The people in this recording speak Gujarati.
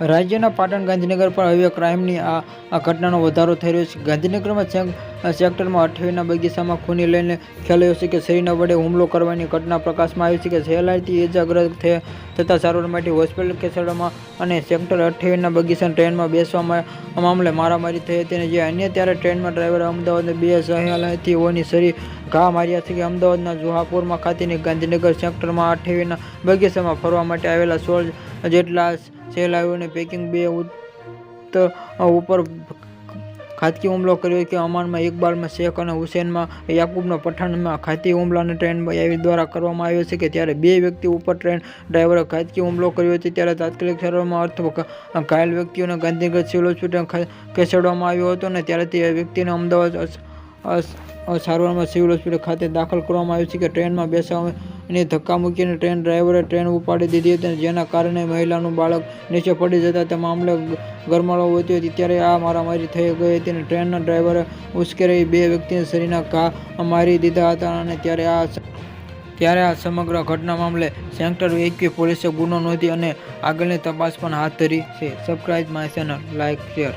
રાજ્યના પાટણ ગાંધીનગર પર હવે ક્રાઇમની આ ઘટનાનો વધારો થઈ રહ્યો છે. ગાંધીનગરમાં સેક- સેક્ટરમાં અઠ્યાવીસના બગીચામાં ખૂની લઈને ખેલાયો છે કે શરીરના વડે હુમલો કરવાની ઘટના પ્રકાશમાં આવી છે કે સહેલાઈથી ઇજાગ્રસ્ત થતાં સારવાર માટે હોસ્પિટલ ખસેડવામાં અને સેક્ટર અઠ્યાવીસના બગીચાના ટ્રેનમાં બેસવામાં મામલે મારામારી થઈ હતી અને જે અન્ય ત્યારે ટ્રેનમાં ડ્રાઈવર અમદાવાદને બે સહેલાઈથીઓની શરીર ઘા માર્યા છે કે અમદાવાદના જુહાપુરમાં ખાતેની ગાંધીનગર સેક્ટરમાં અઠ્યાવીસના બગીચામાં ફરવા માટે આવેલા સોળ જેટલા સહેલાઈઓને પેકિંગ બે ઉપર ખાતકી હુમલો કર્યો કે અમાનમાં ઇકબાલમાં શેખ અને હુસેનમાં યાકુબનો પઠાણમાં ખાતી હુમલાને ટ્રેન આવી દ્વારા કરવામાં આવ્યો છે કે ત્યારે બે વ્યક્તિ ઉપર ટ્રેન ડ્રાઈવરે ખાતકી હુમલો કર્યો હતો ત્યારે તાત્કાલિક સારવારમાં અર્થ ઘાયલ વ્યક્તિઓને ગાંધીનગર સિવિલ હોસ્પિટલ ખસેડવામાં આવ્યો હતો અને ત્યારે તે વ્યક્તિને અમદાવાદ સારવારમાં સિવિલ હોસ્પિટલ ખાતે દાખલ કરવામાં આવ્યું છે કે ટ્રેનમાં બેસાવાની ધક્કા મૂકીને ટ્રેન ડ્રાઈવરે ટ્રેન ઉપાડી દીધી હતી જેના કારણે મહિલાનું બાળક નીચે પડી જતા તે મામલે ગરમાળો વધ્યો હતી. ત્યારે આ મારામારી થઈ ગઈ હતી અને ટ્રેનના ડ્રાઈવરે ઉશ્કેરાઈ બે વ્યક્તિને શરીરના ઘા મારી દીધા હતા અને ત્યારે આ ત્યારે આ સમગ્ર ઘટના મામલે સેન્ટર એકવી પોલીસે ગુનો નોંધી અને આગળની તપાસ પણ હાથ ધરી છે. Subscribe my channel like share.